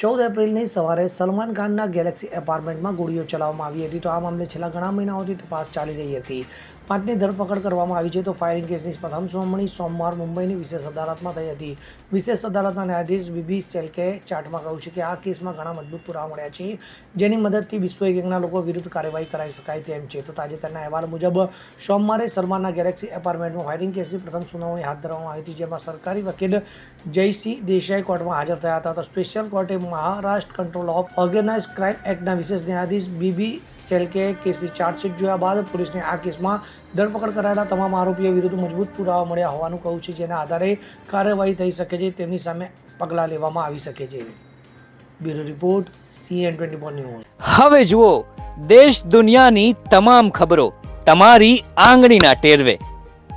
ચૌદ એપ્રિલની સવારે સલમાન ખાનના ગેલેક્સી એપાર્ટમેન્ટમાં ગોળીઓ ચલાવવામાં આવી હતી. તો આ મામલે છેલ્લા ઘણા મહિનાઓથી તપાસ ચાલી રહી હતી. પાંચની ધરપકડ કરવામાં આવી છે તો ફાયરિંગ કેસની પ્રથમ સુનાવણી સોમવાર મુંબઈની વિશેષ અદાલતમાં થઈ હતી. વિશેષ અદાલતના ન્યાયાધીશ બીબી સેલ્કે ચાર્ટમાં કહ્યું છે કે આ કેસમાં ઘણા મજબૂત પુરાવા મળ્યા છે, જેની મદદથી વિશ્વ ગેંગના લોકો વિરુદ્ધ કાર્યવાહી કરાઈ શકાય તેમ છે. તો તાજેતરના અહેવાલ મુજબ, સોમવારે સલમાનના ગેલેક્સી એપાર્ટમેન્ટમાં ફાયરિંગ કેસની પ્રથમ સુનાવણી હાથ ધરવામાં આવી હતી, જેમાં સરકારી વકીલ જયસિંહ દેસાઈ કોર્ટમાં હાજર થયા હતા. તો સ્પેશિયલ કોર્ટે Maharashtra control of organise crime એક્ટના વિશેષ ન્યાયાધીશ બીબી સેલકે કેસની ચાર્જશીટ જોયા બાદ પોલીસને આ કેસમાં ધરપકડ કરાયેલા તમામ આરોપીઓ વિરુદ્ધ મજબૂત પુરાવા મળ્યા હોવાનું કહ્યું છે, જેના આધારે કાર્યવાહી થઈ શકે છે, તેમની સામે પગલાં લેવામાં આવી શકે છે. Bureau report CN twenty four news. હવે જુઓ, દેશ દુનિયાની તમામ ખબરો તમારી આંગળીના ટેરવે.